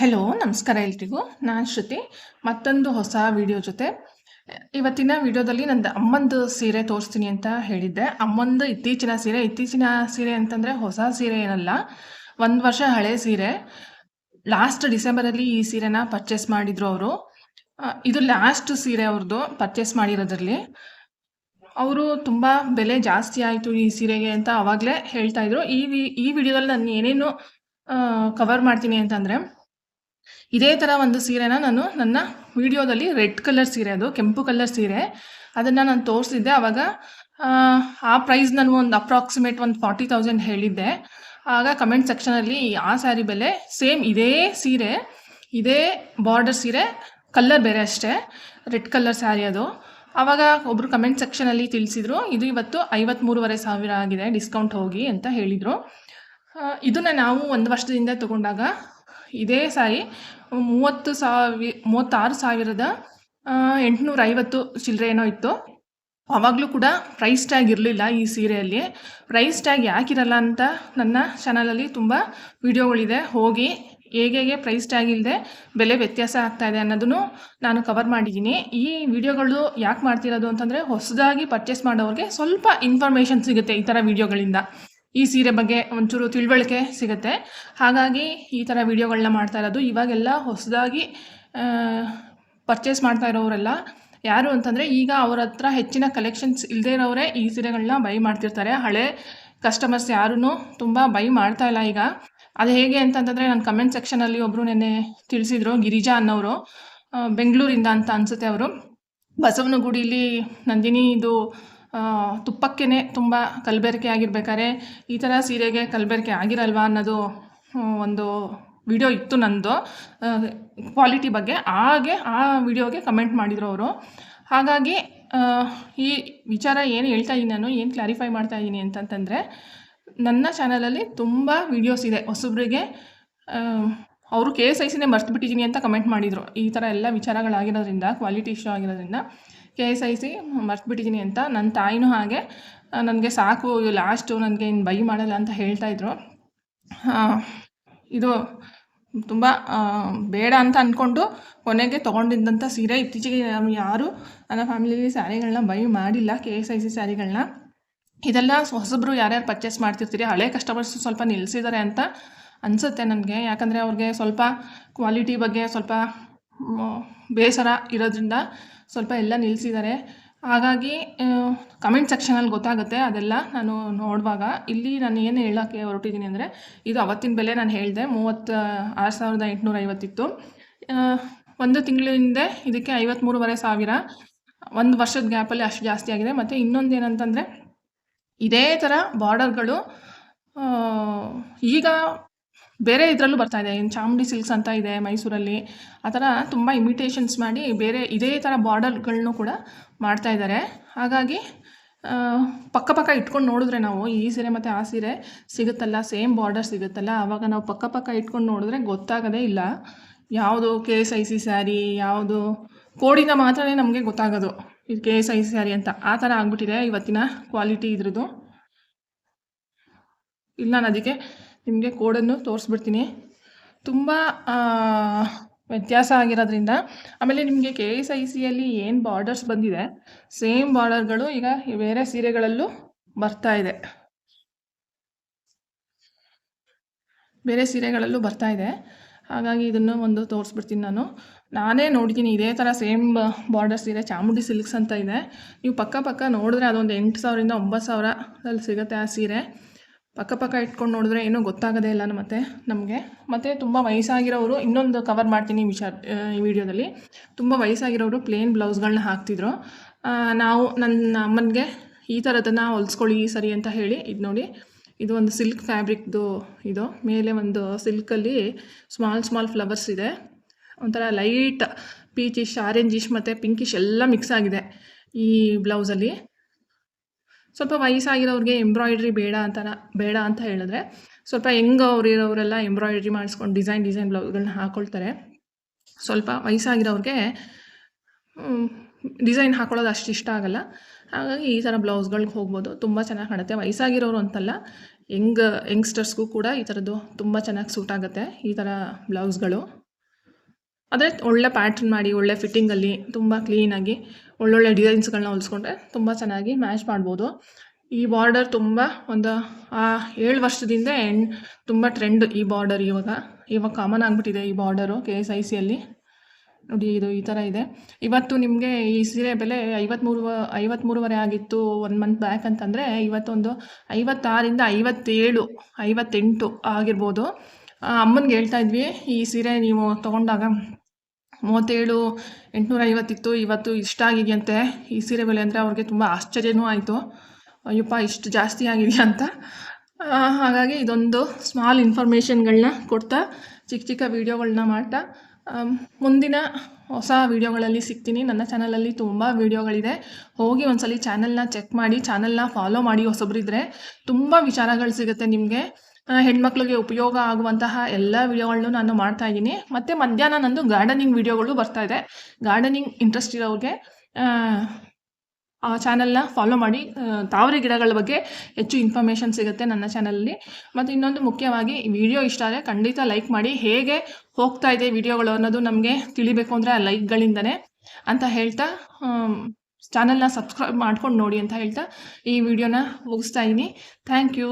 Hello ನಮಸ್ಕಾರ ಎಲ್ರಿಗೂ. ನಾನು ಶ್ರುತಿ. ಮತ್ತೊಂದು ಹೊಸ ವಿಡಿಯೋ ಜೊತೆ. ಇವತ್ತಿನ ವಿಡಿಯೋದಲ್ಲಿ ನಂದು ಅಮ್ಮಂದು ಸೀರೆ ತೋರಿಸ್ತೀನಿ ಅಂತ ಹೇಳಿದ್ದೆ. ಅಮ್ಮಂದು ಇತ್ತೀಚಿನ ಸೀರೆ. ಇತ್ತೀಚಿನ ಸೀರೆ ಅಂತಂದರೆ ಹೊಸ ಸೀರೆ ಏನಲ್ಲ, ಒಂದು ವರ್ಷ ಹಳೆ ಸೀರೆ. ಲಾಸ್ಟ್ ಡಿಸೆಂಬರಲ್ಲಿ ಈ ಸೀರೆನ ಪರ್ಚೇಸ್ ಮಾಡಿದರು ಅವರು. ಇದು ಲಾಸ್ಟ್ ಸೀರೆ ಅವ್ರದ್ದು ಪರ್ಚೇಸ್ ಮಾಡಿರೋದ್ರಲ್ಲಿ. ಅವರು ತುಂಬ ಬೆಲೆ ಜಾಸ್ತಿ ಆಯಿತು ಈ ಸೀರೆಗೆ ಅಂತ ಅವಾಗಲೇ ಹೇಳ್ತಾ ಇದ್ರು. ಈ ವಿ, ಈ ವಿಡಿಯೋದಲ್ಲಿ ನಾನು ಏನೇನು ಕವರ್ ಮಾಡ್ತೀನಿ ಅಂತಂದರೆ ಇದೇ ಥರ ಒಂದು ಸೀರೆನ ನಾನು ನನ್ನ ವಿಡಿಯೋದಲ್ಲಿ ರೆಡ್ ಕಲರ್ ಸೀರೆ ಅದು ಕೆಂಪು ಕಲರ್ ಸೀರೆ. ಅದನ್ನು ನಾನು ತೋರಿಸಿದ್ದೆ. ಆವಾಗ ಆ, ಪ್ರೈಸ್ ನಾನು ಒಂದು ಅಪ್ರಾಕ್ಸಿಮೇಟ್ ಒಂದು ಫಾರ್ಟಿ ತೌಸಂಡ್ ಹೇಳಿದ್ದೆ. ಆಗ ಕಮೆಂಟ್ ಸೆಕ್ಷನಲ್ಲಿ ಆ ಸ್ಯಾರಿ ಬೆಲೆ ಸೇಮ್ ಇದೇ ಸೀರೆ ಇದೇ ಬಾರ್ಡರ್ ಸೀರೆ ಕಲ್ಲರ್ ಬೇರೆ ಅಷ್ಟೇ. ರೆಡ್ ಕಲರ್ ಸ್ಯಾರಿ ಅದು. ಆವಾಗ ಒಬ್ಬರು ಕಮೆಂಟ್ ಸೆಕ್ಷನಲ್ಲಿ ತಿಳಿಸಿದ್ರು ಇದು ಇವತ್ತು ಐವತ್ತ್ಮೂರುವರೆ ಸಾವಿರ ಆಗಿದೆ ಡಿಸ್ಕೌಂಟ್ ಹೋಗಿ ಅಂತ ಹೇಳಿದರು. ಇದನ್ನು ನಾವು ಒಂದು ವರ್ಷದಿಂದ ತಗೊಂಡಾಗ ಇದೇ ಸಾರಿ ಮೂವತ್ತು ಸಾವಿ ಮೂವತ್ತಾರು ಸಾವಿರದ ಎಂಟುನೂರ ಐವತ್ತು ಚಿಲ್ಲರೆ ಏನೋ ಇತ್ತು. ಅವಾಗಲೂ ಕೂಡ ಪ್ರೈಸ್ ಟ್ಯಾಗ್ ಇರಲಿಲ್ಲ ಈ ಸೀರೆಯಲ್ಲಿ. ಪ್ರೈಸ್ ಟ್ಯಾಗ್ ಯಾಕಿರಲ್ಲ ಅಂತ ನನ್ನ ಚಾನಲಲ್ಲಿ ತುಂಬ ವಿಡಿಯೋಗಳಿದೆ. ಹೋಗಿ ಹೇಗೆ ಪ್ರೈಸ್ ಟ್ಯಾಗ್ ಇಲ್ಲದೆ ಬೆಲೆ ವ್ಯತ್ಯಾಸ ಆಗ್ತಾ ಇದೆ ಅನ್ನೋದನ್ನು ನಾನು ಕವರ್ ಮಾಡಿದ್ದೀನಿ. ಈ ವಿಡಿಯೋಗಳು ಯಾಕೆ ಮಾಡ್ತಿರೋದು ಅಂತಂದರೆ ಹೊಸದಾಗಿ ಪರ್ಚೇಸ್ ಮಾಡೋರಿಗೆ ಸ್ವಲ್ಪ ಇನ್ಫಾರ್ಮೇಷನ್ ಸಿಗುತ್ತೆ ಈ ಥರ ವಿಡಿಯೋಗಳಿಂದ. ಈ ಸೀರೆ ಬಗ್ಗೆ ಒಂಚೂರು ತಿಳುವಳಿಕೆ ಸಿಗುತ್ತೆ. ಹಾಗಾಗಿ ಈ ಥರ ವೀಡಿಯೋಗಳನ್ನ ಮಾಡ್ತಾ ಇರೋದು ಇವಾಗೆಲ್ಲ ಹೊಸದಾಗಿ ಪರ್ಚೇಸ್ ಮಾಡ್ತಾ ಇರೋರೆಲ್ಲ ಯಾರು ಅಂತಂದರೆ ಈಗ ಅವ್ರ ಹತ್ರ ಹೆಚ್ಚಿನ ಕಲೆಕ್ಷನ್ಸ್ ಇಲ್ಲದೇ ಇರೋರೇ ಈ ಸೀರೆಗಳನ್ನ ಬೈ ಮಾಡ್ತಿರ್ತಾರೆ. ಹಳೆ ಕಸ್ಟಮರ್ಸ್ ಯಾರೂ ತುಂಬ ಬೈ ಮಾಡ್ತಾ ಇಲ್ಲ ಈಗ. ಅದು ಹೇಗೆ ಅಂತಂತಂದರೆ ನನ್ನ ಕಮೆಂಟ್ ಸೆಕ್ಷನಲ್ಲಿ ಒಬ್ಬರು ನೆನ್ನೆ ತಿಳಿಸಿದ್ರು, ಗಿರಿಜಾ ಅನ್ನೋರು. ಬೆಂಗಳೂರಿಂದ ಅಂತ ಅನಿಸುತ್ತೆ ಅವರು. ಬಸವನಗುಡಿಲಿ ನಂದಿನಿ ಇದು ತುಪ್ಪಕ್ಕೇ ತುಂಬ ಕಲಬೆರಕೆ ಆಗಿರ್ಬೇಕಾದ್ರೆ ಈ ಥರ ಸೀರೆಗೆ ಕಲಬೆರಕೆ ಆಗಿರಲ್ವಾ ಅನ್ನೋದು ಒಂದು ವಿಡಿಯೋ ಇತ್ತು ನಂದು. ಕ್ವಾಲಿಟಿ ಬಗ್ಗೆ. ಹಾಗೆ ಆ ವಿಡಿಯೋಗೆ ಕಮೆಂಟ್ ಮಾಡಿದರು ಅವರು. ಹಾಗಾಗಿ ಈ ವಿಚಾರ ಏನು ಹೇಳ್ತಾ ಇದ್ದೀನಿ ನಾನು, ಏನು ಕ್ಲಾರಿಫೈ ಮಾಡ್ತಾ ಇದ್ದೀನಿ ಅಂತಂತಂದರೆ, ನನ್ನ ಚಾನಲಲ್ಲಿ ತುಂಬ ವಿಡಿಯೋಸ್ ಇದೆ. ಹೊಸಬ್ರಿಗೆ ಅವರು ಕೆ ಎಸ್ ಐ ಸಿನೇ ಮರ್ತುಬಿಟ್ಟಿದ್ದೀನಿ ಅಂತ ಕಮೆಂಟ್ ಮಾಡಿದರು. ಈ ಥರ ಎಲ್ಲ ವಿಚಾರಗಳಾಗಿರೋದ್ರಿಂದ ಕ್ವಾಲಿಟಿ ಇಶ್ಯೂ ಆಗಿರೋದ್ರಿಂದ. ಕೆ ಎಸ್ ಐ ಸಿ ಮರ್ತುಬಿಟ್ಟಿದ್ದೀನಿ ಅಂತ ನನ್ನ ತಾಯಿನೂ ಹಾಗೆ. ನನಗೆ ಸಾಕು ಲಾಸ್ಟು ನನಗೆ ಇನ್ನು ಬೈ ಮಾಡಲ್ಲ ಅಂತ ಹೇಳ್ತಾಯಿದ್ರು ಇದು ತುಂಬ ಬೇಡ ಅಂತ ಅಂದ್ಕೊಂಡು ಕೊನೆಗೆ ತೊಗೊಂಡಿದ್ದಂಥ ಸೀರೆ. ಇತ್ತೀಚೆಗೆ ಯಾರು ನನ್ನ ಫ್ಯಾಮಿಲಿಲಿ ಸ್ಯಾರಿಗಳನ್ನ ಬೈ ಮಾಡಿಲ್ಲ, ಕೆ ಎಸ್ ಐ ಸಿ ಸ್ಯಾರಿಗಳನ್ನ ಇದೆಲ್ಲ ಹೊಸಬ್ರು ಯಾರ್ಯಾರು ಪರ್ಚೇಸ್ ಮಾಡ್ತಿರ್ತೀರಿ, ಹಳೆ ಕಸ್ಟಮರ್ಸ್ ಸ್ವಲ್ಪ ನಿಲ್ಲಿಸಿದ್ದಾರೆ ಅಂತ ಅನಿಸುತ್ತೆ ನನಗೆ. ಯಾಕಂದರೆ ಅವ್ರಿಗೆ ಸ್ವಲ್ಪ ಕ್ವಾಲಿಟಿ ಬಗ್ಗೆ ಸ್ವಲ್ಪ ಬೇಸರ ಇರೋದ್ರಿಂದ ಸ್ವಲ್ಪ ಎಲ್ಲ ನಿಲ್ಲಿಸಿದ್ದಾರೆ ಹಾಗಾಗಿ ಕಮೆಂಟ್ ಸೆಕ್ಷನಲ್ಲಿ ಗೊತ್ತಾಗುತ್ತೆ. ಅದೆಲ್ಲ ನಾನು ನೋಡುವಾಗ ಇಲ್ಲಿ ನಾನು ಏನು ಹೇಳೋಕ್ಕೆ ಹೊರಟಿದ್ದೀನಿ ಅಂದರೆ, ಇದು ಅವತ್ತಿನ ಬೆಲೆ ನಾನು ಹೇಳಿದೆ, ಮೂವತ್ತು, ಆರು ಸಾವಿರದ ಎಂಟುನೂರ ಐವತ್ತಿತ್ತು ಒಂದು ತಿಂಗಳ ಹಿಂದೆ ಇದಕ್ಕೆ ಐವತ್ತ್ಮೂರುವರೆ ಸಾವಿರ, ಒಂದು ವರ್ಷದ ಗ್ಯಾಪಲ್ಲಿ ಅಷ್ಟು ಜಾಸ್ತಿ ಆಗಿದೆ. ಮತ್ತು ಇನ್ನೊಂದು ಏನಂತಂದರೆ, ಇದೇ ಥರ ಬಾರ್ಡರ್ಗಳು ಈಗ ಬೇರೆ ಇದರಲ್ಲೂ ಬರ್ತಾ ಇದೆ. ಏನು ಚಾಮುಂಡಿ ಸಿಲ್ಕ್ಸ್ ಅಂತ ಇದೆ ಮೈಸೂರಲ್ಲಿ. ಆ ಥರ ತುಂಬ ಇಮಿಟೇಷನ್ಸ್ ಮಾಡಿ ಬೇರೆ ಇದೇ ಥರ ಬಾರ್ಡರ್ಗಳನ್ನೂ ಕೂಡ ಮಾಡ್ತಾ ಇದ್ದಾರೆ. ಹಾಗಾಗಿ ಪಕ್ಕಪಕ್ಕ ಪಕ್ಕ ಪಕ್ಕ ಇಟ್ಕೊಂಡು ನೋಡಿದ್ರೆ ನಾವು ಈ ಸೀರೆ ಮತ್ತು ಆ ಸೀರೆ ಸಿಗುತ್ತಲ್ಲ, ಸೇಮ್ ಬಾರ್ಡರ್ ಸಿಗುತ್ತಲ್ಲ, ಆವಾಗ ನಾವು ಪಕ್ಕಪಕ್ಕ ಪಕ್ಕ ಇಟ್ಕೊಂಡು ನೋಡಿದ್ರೆ ಗೊತ್ತಾಗೋದೇ ಇಲ್ಲ. ಯಾವುದು K S I C sari, ಯಾವುದು ಕೋಡಿಂದ ಮಾತ್ರ ನಮಗೆ ಗೊತ್ತಾಗೋದು. ಇದು K S I C sari ಅಂತ. ಆ ಥರ ಆಗ್ಬಿಟ್ಟಿದೆ ಇವತ್ತಿನ ಕ್ವಾಲಿಟಿ ಇದ್ರದ್ದು. ಇಲ್ಲ ನಾನು ಅದಕ್ಕೆ ನಿಮಗೆ ಕೋಡನ್ನು ತೋರಿಸ್ಬಿಡ್ತೀನಿ. ತುಂಬ ವ್ಯತ್ಯಾಸ ಆಗಿರೋದ್ರಿಂದ, ಆಮೇಲೆ ನಿಮಗೆ ಕೆ ಎಸ್ ಐ ಸಿಯಲ್ಲಿ ಏನು ಬಾರ್ಡರ್ಸ್ ಬಂದಿದೆ ಸೇಮ್ ಬಾರ್ಡರ್ಗಳು ಈಗ ಬೇರೆ ಸೀರೆಗಳಲ್ಲೂ ಬರ್ತಾ ಇದೆ. ಬೇರೆ ಸೀರೆಗಳಲ್ಲೂ ಬರ್ತಾ ಇದೆ. ಹಾಗಾಗಿ ಇದನ್ನು ಒಂದು ತೋರಿಸ್ಬಿಡ್ತೀನಿ ನಾನು. ನಾನೇ ನೋಡ್ತೀನಿ ಇದೇ ಥರ ಸೇಮ್ ಬಾರ್ಡರ್ ಸೀರೆ, ಚಾಮುಂಡಿ ಸಿಲ್ಕ್ಸ್ ಅಂತ ಇದೆ. ನೀವು ಪಕ್ಕ ಪಕ್ಕ ನೋಡಿದ್ರೆ ಅದೊಂದು ಎಂಟು ಸಾವಿರದಿಂದ ಒಂಬತ್ತು ಸಾವಿರದಲ್ಲಿ ಸಿಗುತ್ತೆ ಆ ಸೀರೆ. ಪಕ್ಕ ಪಕ್ಕ ಇಟ್ಕೊಂಡು ನೋಡಿದ್ರೆ ಏನೂ ಗೊತ್ತಾಗೋದೇ ಇಲ್ಲ ಮತ್ತೆ ನಮಗೆ. ಮತ್ತು ತುಂಬ ವಯಸ್ಸಾಗಿರೋರು ಇನ್ನೊಂದು ಕವರ್ ಮಾಡ್ತೀನಿ ಈ ವಿಚಾರ ಈ ವಿಡಿಯೋದಲ್ಲಿ. ತುಂಬ ವಯಸ್ಸಾಗಿರೋರು ಪ್ಲೇನ್ ಬ್ಲೌಸ್ಗಳನ್ನ ಹಾಕ್ತಿದ್ರು. ನಾವು ನನ್ನ ಅಮ್ಮನಿಗೆ ಈ ಥರದನ್ನು ಹೊಲಿಸ್ಕೊಳ್ಳಿ ಸರಿ ಅಂತ ಹೇಳಿ ಇದು ನೋಡಿ. ಇದು ಒಂದು ಸಿಲ್ಕ್ ಫ್ಯಾಬ್ರಿಕ್ದು ಇದು. ಮೇಲೆ ಒಂದು ಸಿಲ್ಕಲ್ಲಿ ಸ್ಮಾಲ್ ಸ್ಮಾಲ್ ಫ್ಲವರ್ಸ್ ಇದೆ. ಒಂಥರ ಲೈಟ್ ಪೀಚಿಶ್ ಆರೆಂಜಿಶ್ ಮತ್ತು ಪಿಂಕಿಶ್ ಎಲ್ಲ ಮಿಕ್ಸ್ ಆಗಿದೆ ಈ ಬ್ಲೌಸಲ್ಲಿ. ಸ್ವಲ್ಪ ವಯಸ್ಸಾಗಿರೋರಿಗೆ ಎಂಬ್ರಾಯ್ಡ್ರಿ ಬೇಡ ಅಂತ ಬೇಡ ಅಂತ ಹೇಳಿದ್ರೆ ಸ್ವಲ್ಪ ಹೆಂಗ್ ಅವ್ರು ಇರೋರೆಲ್ಲ ಎಂಬ್ರಾಯ್ಡ್ರಿ ಮಾಡಿಸ್ಕೊಂಡು ಡಿಸೈನ್ ಡಿಸೈನ್ ಬ್ಲೌಸ್ಗಳನ್ನ ಹಾಕ್ಕೊಳ್ತಾರೆ ಸ್ವಲ್ಪ ವಯಸ್ಸಾಗಿರೋರಿಗೆ ಡಿಸೈನ್ ಹಾಕೊಳ್ಳೋದು ಅಷ್ಟು ಇಷ್ಟ ಆಗಲ್ಲ. ಹಾಗಾಗಿ ಈ ಥರ ಬ್ಲೌಸ್ಗಳಿಗೆ ಹೋಗ್ಬೋದು. ತುಂಬ ಚೆನ್ನಾಗಿ ಕಾಣುತ್ತೆ. ವಯಸ್ಸಾಗಿರೋರು ಅಂತಲ್ಲ, ಯಂಗ್, ಯಂಗ್ಸ್ಟರ್ಸ್ಗೂ ಕೂಡ ಈ ಥರದ್ದು ತುಂಬ ಚೆನ್ನಾಗಿ ಸೂಟ್ ಆಗುತ್ತೆ, ಈ ಥರ ಬ್ಲೌಸ್ಗಳು. ಅದೇ ಒಳ್ಳೆ ಪ್ಯಾಟ್ರನ್ ಮಾಡಿ, ಒಳ್ಳೆ ಫಿಟ್ಟಿಂಗಲ್ಲಿ ತುಂಬ ಕ್ಲೀನಾಗಿ ಒಳ್ಳೊಳ್ಳೆ ಡಿಸೈನ್ಸ್ಗಳನ್ನ ಹೊಲಿಸ್ಕೊಂಡ್ರೆ ತುಂಬ ಚೆನ್ನಾಗಿ ಮ್ಯಾಚ್ ಮಾಡ್ಬೋದು. ಈ ಬಾರ್ಡರ್ ತುಂಬ ಒಂದು, ಆ ಏಳು ವರ್ಷದಿಂದ ಎಂಡ್ ತುಂಬ ಟ್ರೆಂಡ್ ಈ ಬಾರ್ಡರ್ ಇವಾಗ. ಇವಾಗ ಕಾಮನ್ ಆಗಿಬಿಟ್ಟಿದೆ ಈ ಬಾರ್ಡರು ಕೆ ಎಸ್ ಐ ಸಿಯಲ್ಲಿ. ನೋಡಿ ಇದು ಈ ಥರ ಇದೆ. ಇವತ್ತು ನಿಮಗೆ ಈ ಸೀರೆ ಬೆಲೆ ಐವತ್ತ್ಮೂರು ಐವತ್ತ್ಮೂರುವರೆ ಆಗಿತ್ತು ಒನ್ ಮಂತ್ ಬ್ಯಾಕ್ ಅಂತಂದರೆ ಇವತ್ತೊಂದು ಐವತ್ತಾರಿಂದ ಐವತ್ತೇಳು, ಐವತ್ತೆಂಟು ಆಗಿರ್ಬೋದು. ಅಮ್ಮನಿಗೆ ಹೇಳ್ತಾ ಇದ್ವಿ, ಈ ಸೀರೆ ನೀವು ತೊಗೊಂಡಾಗ ಮೂವತ್ತೇಳು ಎಂಟುನೂರ ಐವತ್ತಿತ್ತು ಇವತ್ತು ಇಷ್ಟ ಆಗಿದೆಯಂತೆ. ಈ ಸೀರೆ ಬೆಲೆ ಅಂದರೆ ಅವ್ರಿಗೆ ತುಂಬ ಆಶ್ಚರ್ಯನೂ ಆಯಿತು. ಅಯ್ಯಪ್ಪ, ಇಷ್ಟು ಜಾಸ್ತಿ ಆಗಿದೆಯಾ ಅಂತ. ಹಾಗಾಗಿ ಇದೊಂದು ಸ್ಮಾಲ್ ಇನ್ಫಾರ್ಮೇಷನ್ಗಳನ್ನ ಕೊಡ್ತಾ ಚಿಕ್ಕ ಚಿಕ್ಕ ವೀಡಿಯೋಗಳನ್ನ ಮಾಡ್ತಾ ಮುಂದಿನ ಹೊಸ ವೀಡಿಯೋಗಳಲ್ಲಿ ಸಿಗ್ತೀನಿ. ನನ್ನ ಚಾನಲಲ್ಲಿ ತುಂಬ ವೀಡಿಯೋಗಳಿದೆ ಹೋಗಿ ಒಂದ್ಸಲಿ ಚಾನಲ್ನ ಚೆಕ್ ಮಾಡಿ ಚಾನಲ್ನ ಫಾಲೋ ಮಾಡಿ ಹೊಸಬ್ರಿದ್ರೆ ತುಂಬ ವಿಚಾರಗಳು ಸಿಗುತ್ತೆ ನಿಮಗೆ. ಹೆಣ್ಮಕ್ಳಿಗೆ ಉಪಯೋಗ ಆಗುವಂತಹ ಎಲ್ಲ ವಿಡಿಯೋಗಳನ್ನು ನಾನು ಮಾಡ್ತಾ ಇದ್ದೀನಿ. ಮತ್ತು ಮಧ್ಯಾಹ್ನ ನಂದು ಗಾರ್ಡನಿಂಗ್ ವಿಡಿಯೋಗಳು ಬರ್ತಾ ಇದೆ. ಗಾರ್ಡನಿಂಗ್ ಇಂಟ್ರೆಸ್ಟ್ ಇರೋರಿಗೆ ಆ, ಚಾನಲ್ನ ಫಾಲೋ ಮಾಡಿ. ತಾವರೆ ಗಿಡಗಳ ಬಗ್ಗೆ ಹೆಚ್ಚು ಇನ್ಫಾರ್ಮೇಷನ್ ಸಿಗುತ್ತೆ ನನ್ನ ಚಾನಲಲ್ಲಿ ಮತ್ತು ಇನ್ನೊಂದು ಮುಖ್ಯವಾಗಿ ವಿಡಿಯೋ ಇಷ್ಟ ಆದರೆ ಖಂಡಿತ ಲೈಕ್ ಮಾಡಿ. ಹೇಗೆ ಹೋಗ್ತಾ ಇದೆ ವಿಡಿಯೋಗಳು ಅನ್ನೋದು ನಮಗೆ ತಿಳಿಬೇಕು ಅಂದರೆ ಆ ಲೈಕ್ಗಳಿಂದನೇ ಅಂತ ಹೇಳ್ತಾ ಚಾನಲ್ನ ಸಬ್ಸ್ಕ್ರೈಬ್ ಮಾಡ್ಕೊಂಡು ನೋಡಿ ಅಂತ ಹೇಳ್ತಾ ಈ ವಿಡಿಯೋನ ಮುಗಿಸ್ತಾ ಇದ್ದೀನಿ. Thank you